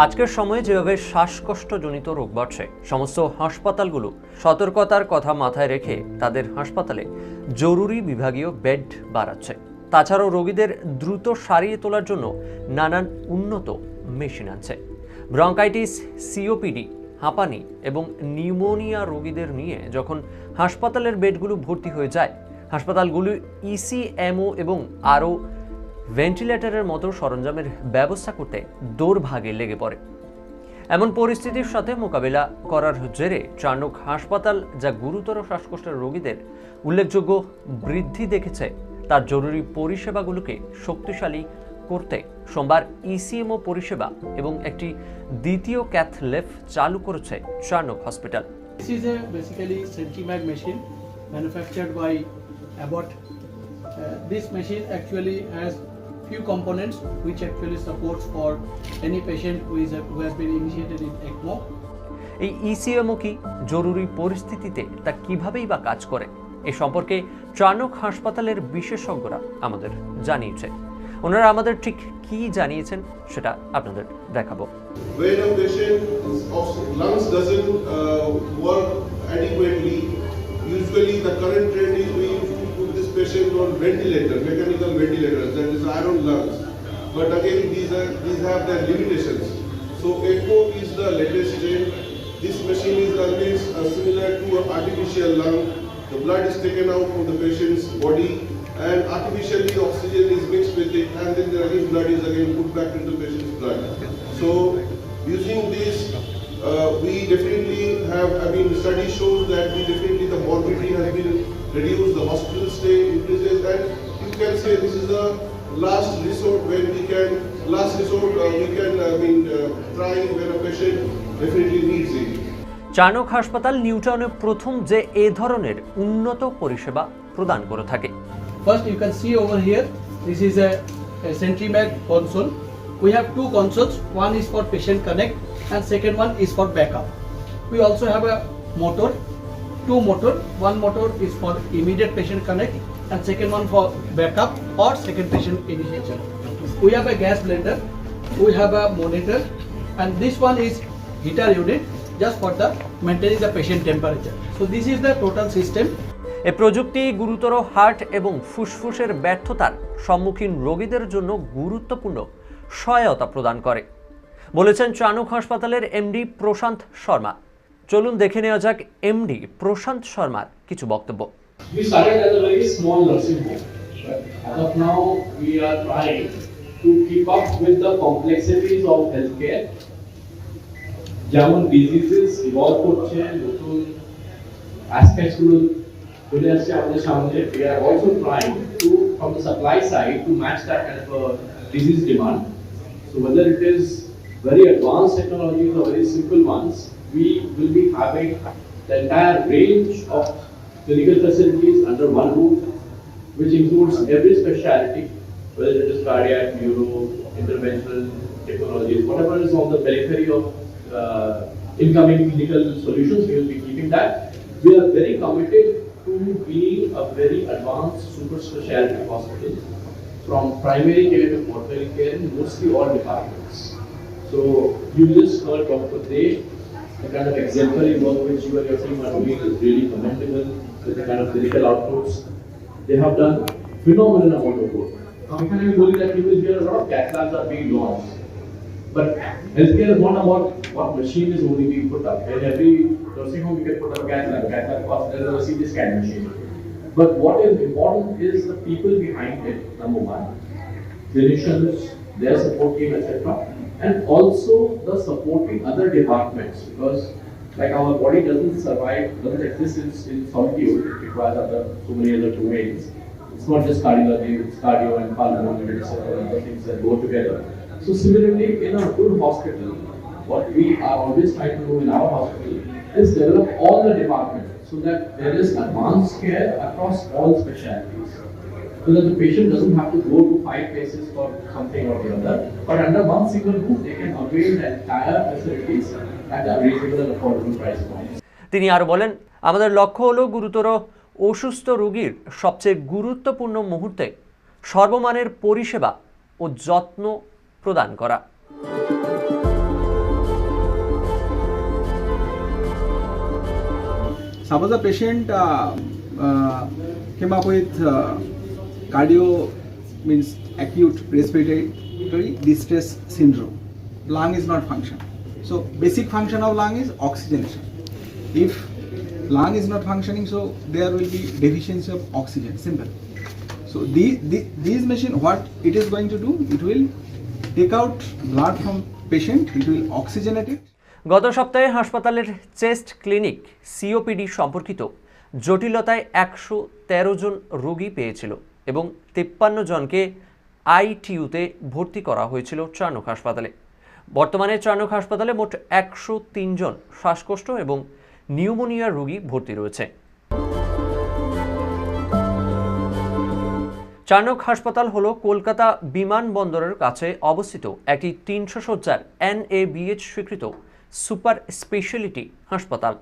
আজকের সময়ে যেভাবে শ্বাসকষ্টজনিত রোগ বাড়ছে, সমস্ত হাসপাতালগুলো সতর্কতার কথা মাথায় রেখে তাদের হাসপাতালে জরুরি বিভাগীয় বেড বাড়াচ্ছে। তাছাড়াও রোগীদের দ্রুত সারিয়ে তোলার জন্য নানান উন্নত মেশিন আছে ব্রঙ্কাইটিস, সিওপিডি, হাঁপানি এবং নিউমোনিয়া রোগীদের নিয়ে যখন হাসপাতালের বেডগুলো ভর্তি হয়ে যায়, হাসপাতালগুলো ইসিএমও এবং আরও ভেন্টিলেটরের মতো সরঞ্জামের ব্যবস্থা করতে দৌড়ভাগে লেগে পড়ে এমন পরিস্থিতির সাথে মোকাবিলা করার জেরে চার্নক হাসপাতাল যা গুরুতর শ্বাসকষ্টের রোগীদের উল্লেখযোগ্য বৃদ্ধি দেখেছে তার জরুরি পরিষেবাগুলোকে শক্তিশালী করতে সোমবার ইসিএমও পরিষেবা এবং একটি দ্বিতীয় ক্যাথলেফ চালু করেছে Charnock hospital. Uh, this machine actually has few components which actually supports for any patient who, is a, who has been initiated in ECMO. এই ইসিএমও কি জরুরি পরিস্থিতিতে তা কিভাবেই বা কাজ করে? এ সম্পর্কে চাণক হাসপাতালের বিশেষজ্ঞরা আমাদের জানিয়েছে। ওনারা আমাদের ঠিক কি জানিয়েছেন সেটা আপনাদের দেখাবো। Usually the current patient on ventilator, mechanical ventilators, that is iron lungs. But again, these are these have their limitations. So ECMO is the latest trend. This machine is always uh, similar to an artificial lung. The blood is taken out from the patient's body and artificially oxygen is mixed with it and then the again blood is again put back into the patient's blood. So using this, uh, we definitely have, I mean, study shows that we definitely the morbidity has been reduced, the hospital stay increases and you can say this is the last resort when we can, last resort uh, we can, I mean, uh, try when a patient definitely needs it. Charnock হাসপাতাল নিউটাউনে প্রথম যে এ ধরনের উন্নত পরিষেবা প্রদান করে থাকে First, you can see over here, this is a, a Centrimag console. We have two consoles. One is for patient connect, and second one is for backup. We also have a motor, two motor. One motor is for immediate patient connect, and second one for backup or second patient initiation. We have a gas blender. We have a monitor, and this one is heater unit just for the maintaining the patient temperature. So this is the total system. এ প্রযুক্তি গুরুতর heart এবং ফুসফুসের ব্যর্থতার সম্মুখীন রোগীদের জন্য গুরুত্বপূর্ণ সহায়তা প্রদান করে বলেছেন চানক হাসপাতালের এমডি প্রশান্ত শর্মা চলুন দেখে নেওয়া যাক এমডি প্রশান্ত শর্মার কিছু বক্তব্য We of the complexities of healthcare. যেমন diseases demand so whether it is very advanced technologies or very simple ones we will be having the entire range of clinical facilities under one roof which includes every specialty whether it is cardiac neuro interventional technologies whatever is on the periphery of uh, incoming clinical solutions we will be keeping that we are very committed to being a very advanced super specialty hospital from primary care to tertiary care in mostly all departments. So you just heard Dr. Dev, the kind of exemplary work which you and your team are doing is really commendable with the kind of clinical outputs. They have done phenomenal amount of work. Now, we that will hear a lot of cath labs are being launched. But healthcare is not about what machine is only being put up. In every nursing home, you can put up a cath lab. Cath lab costs there's a CT scan machine. But what is important is the people behind it, number one. Clinicians, their support team, etc. And also the supporting other departments because like our body doesn't survive, doesn't exist in, in solitude, it requires other so many other domains. It's not just cardiology, it's cardio and pulmonary medicine and other things that go together. So similarly, in a good hospital, what we are always trying to do in our hospital is develop all the departments so that there is advanced care across all specialties. so that the patient doesn't have to go to five places for something or the other. But under one single roof, they can avail the entire facilities at a reasonable and affordable price point. তিনি আরও বলেন আমাদের লক্ষ্য হলো গুরুতর অসুস্থ রোগীর সবচেয়ে গুরুত্বপূর্ণ মুহূর্তে সর্বমানের পরিষেবা ও যত্ন প্রদান করা Suppose a patient uh, uh, cardio means acute respiratory distress syndrome. Lung is not function. So basic function of lung is oxygenation. If lung is not functioning, so there will be deficiency of oxygen. Simple. So these these machine, what it is going to do? It will take out blood from patient. It will oxygenate it. গত সপ্তাহে হাসপাতালের chest clinic COPD সম্পর্কিত জটিলতায় একশো তেরো জন রোগী পেয়েছিল এবং তেপ্পান্ন জনকে আইটিউতে ভর্তি করা হয়েছিল চার্নক হাসপাতালে। বর্তমানে চার্নক হাসপাতালে মোট একশো জন শ্বাসকষ্ট এবং নিউমোনিয়া রোগী ভর্তি রয়েছে। চার্নক হাসপাতাল হল কলকাতা বিমানবন্দরের কাছে অবস্থিত একটি তিনশো সজ্জার বিএচ স্বীকৃত সুপার স্পেশালিটি হাসপাতাল।